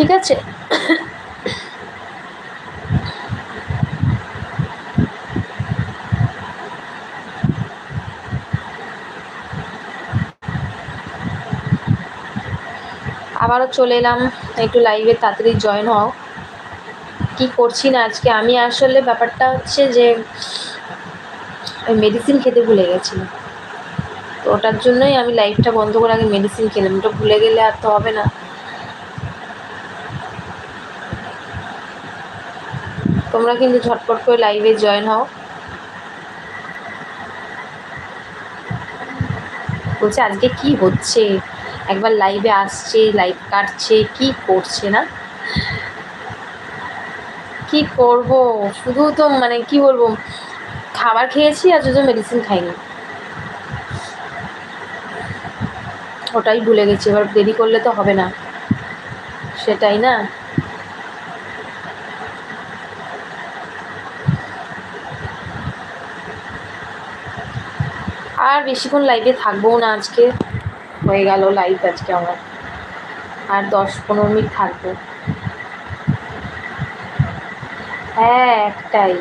ঠিক আছে? আবারও চলে এলাম। একটু লাইভে তাড়াতাড়ি জয়েন হও। কি করছি না আজকে? আমি আসলে ব্যাপারটা হচ্ছে যে আমি মেডিসিন খেতে ভুলে গেছিলাম। তো ওটার জন্যই আমি লাইফটা বন্ধ করে আগে মেডিসিন খেলাম। ওটা ভুলে গেলে আর তো হবে না। তোমরা কিন্তু ঝটপট করে লাইভে জয়েন হও। বলছে, আজকে কি হচ্ছে? একবার লাইভে আসছে লাইভ কাটছে, কি করছে না? কি করব? শুধু তো মানে কি বলব, খাবার খেয়েছি আর শুধু মেডিসিন খাইনি। ওটাই ভুলে গেছি, এবার দেরি করলে তো হবে না। সেটাই না? আর বেশিক্ষণ লাইভে থাকব না আজকে। হয়ে গেল লাইভ আজকে আমার। আর দশ পনেরো মিনিট থাকব। হ্যাঁ একটাই।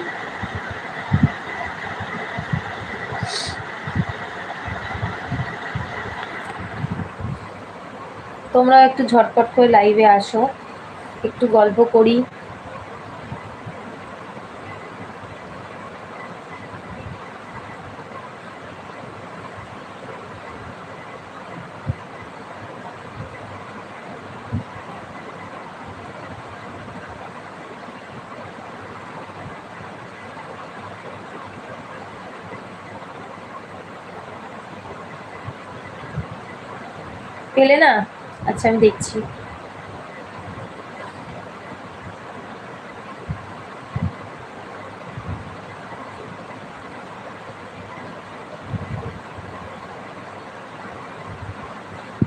তোমরা একটু ঝটপট করে লাইভে আসো। একটু গল্প করি। পেলে না? আচ্ছা আমি দেখছি।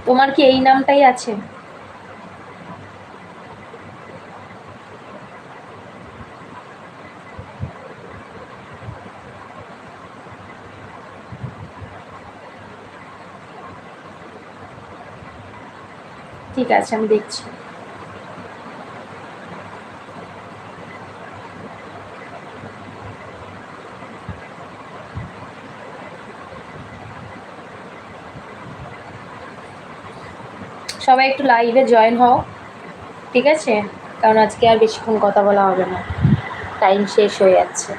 তোমার কি এই নামটাই আছে? ঠিক আছে, আমি দেখছি। সবাই একটু লাইভে জয়েন হও, ঠিক আছে? কারণ আজকে আর বেশিক্ষণ কথা বলা হবে না। টাইম শেষ হয়ে যাচ্ছে।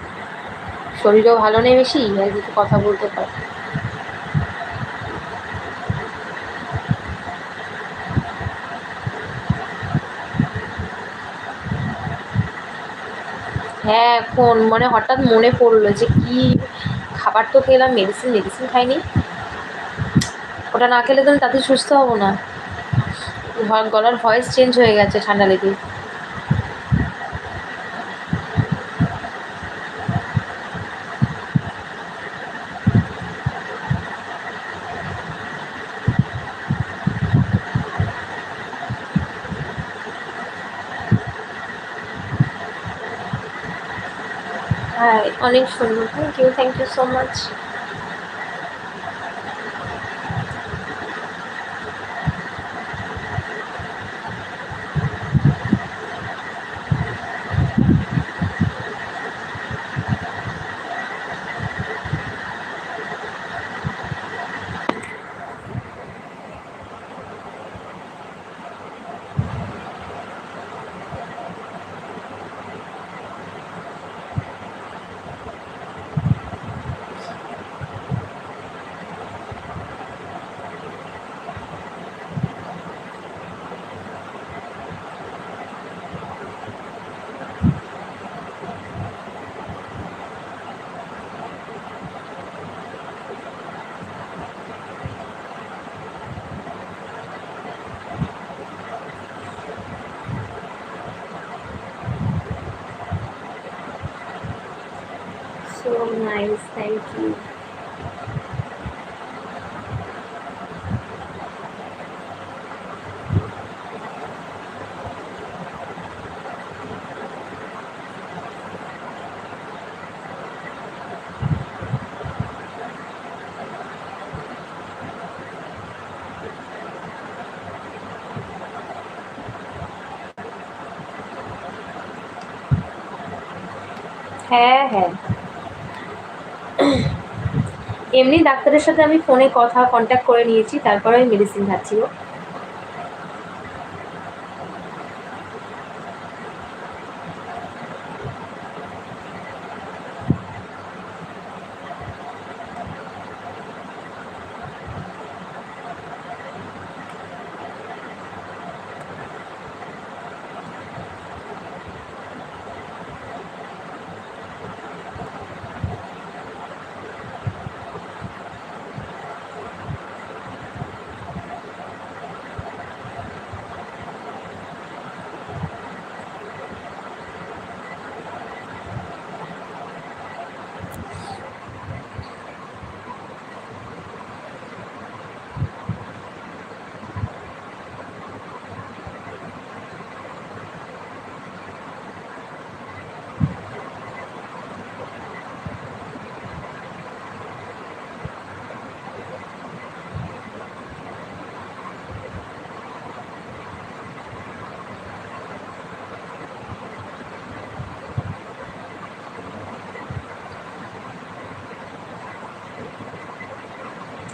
শরীরও ভালো নেই বেশি, আর কিছু কথা বলতে পার হ্যাঁ এখন মানে হঠাৎ মনে পড়ল যে কি খাবার তো খেলাম মেডিসিন মেডিসিন খাইনি। ওটা না খেলে তো আমি তাতে সুস্থ হব না। গলার ভয়েস চেঞ্জ হয়ে গেছে ঠান্ডা লেগে। অনেক সুন্দর thank you thank you so much হ্যাঁ হ্যাঁ। এমনি ডাক্তারের সাথে আমি ফোনে কথা কন্ট্যাক্ট করে নিয়েছি, তারপরে আমি মেডিসিন খাচ্ছি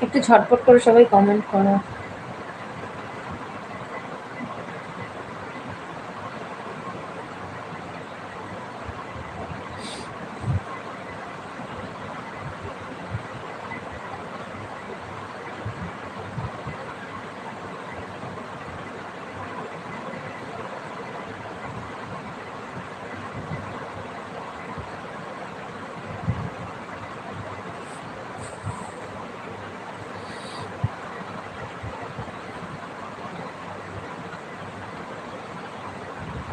একটু ঝটপট করে সবাই কমেন্ট করো।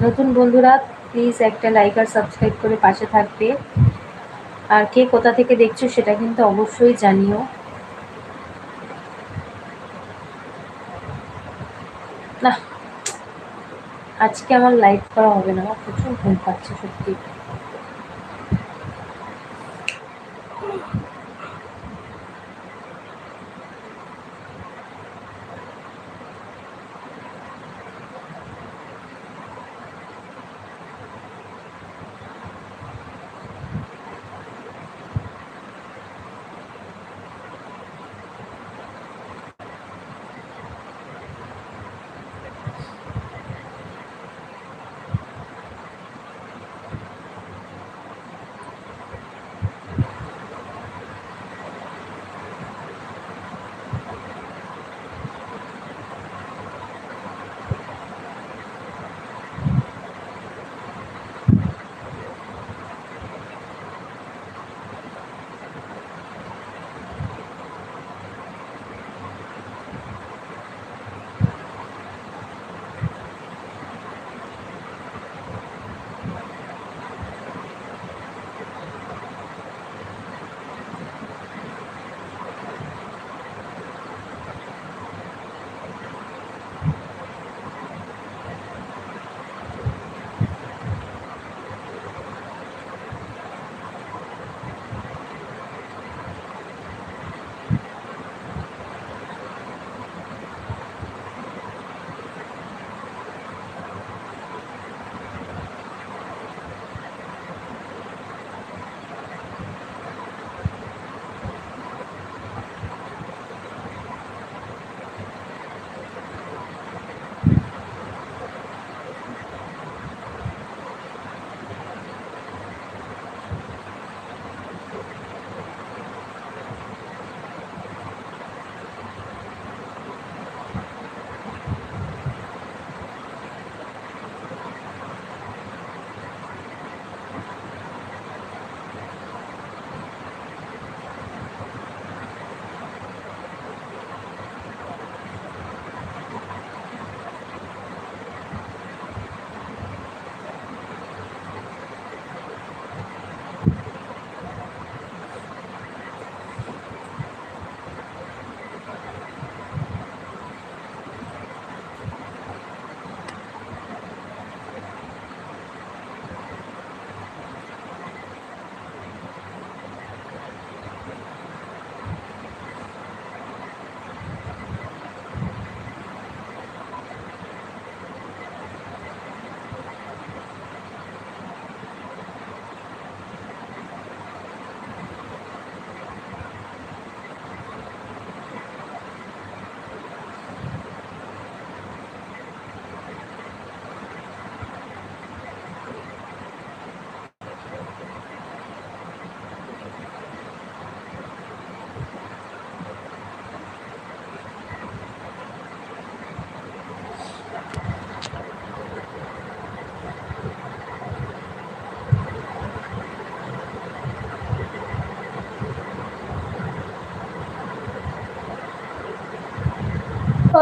নতুন বন্ধুরা প্লিজ একটা লাইক আর সাবস্ক্রাইব করে পাশে থাকবে। আর কে কোথা থেকে দেখছ সেটা কিন্তু অবশ্যই জানিও। না আজকে আমার লাইক করা হবে না, আমার প্রচুর ঘুম পাচ্ছে সত্যি।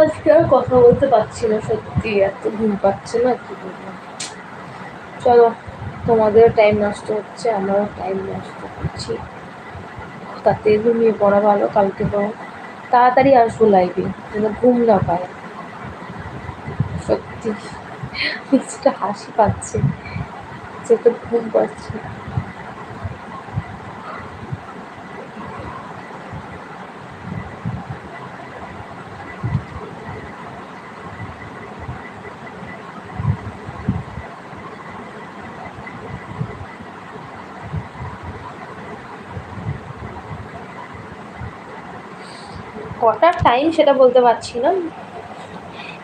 আজকে আর কথা বলতে পারছি না সত্যি, এত ঘুম পাচ্ছে না, কি বলব। চলো তোমাদের টাইম নষ্ট হচ্ছে, আমারও টাইম নষ্ট করছি। তাতে ঘুমিয়ে পড়া ভালো, কালকে তো তাড়াতাড়ি আসব লাইভে যেন ঘুম না পায়। সত্যি, কিছুটা হাসি পাচ্ছে যে তো ঘুম পাচ্ছে কটার টাইম সেটা বলতে পারছি না।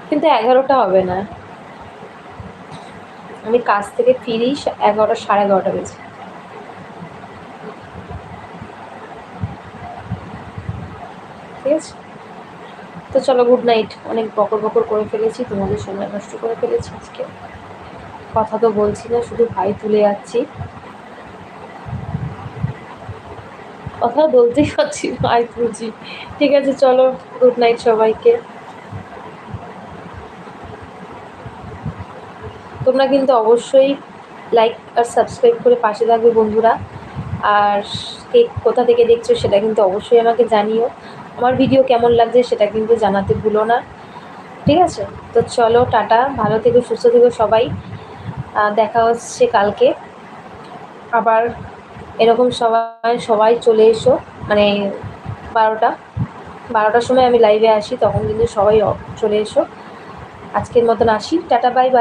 কিন্তু এগারোটা হবে না। আমি কাজ থেকে ফিরি এগারোটা, সাড়ে এগারোটা বেজে। ঠিক আছে? তো চলো গুড নাইট অনেক বকর বকর করে ফেলেছি, তোমাদের সময় নষ্ট করে ফেলেছি আজকে। কথা তো বলছি না, শুধু ভাই তুলে যাচ্ছি। কথা বলতেই পারছি ভাই তুলছি ঠিক আছে, চলো গুড নাইট সবাইকে। তোমরা কিন্তু অবশ্যই লাইক আর সাবস্ক্রাইব করে পাশে থাকবে বন্ধুরা। আর কে কোথা থেকে দেখছ সেটা কিন্তু অবশ্যই আমাকে জানিও। আমার ভিডিও কেমন লাগছে সেটা কিন্তু জানাতে ভুলো না। ঠিক আছে, তো চলো, টাটা, ভালো থেকো, সুস্থ থেকো সবাই। দেখা হচ্ছে কালকে। আবার এরকম সবাই সবাই চলে এসো। মানে বারোটা, বারোটার সময় আমি লাইভে আসি, তখন কিন্তু সবাই চলে এসো। আজকের মতন আসি। Tata bye bye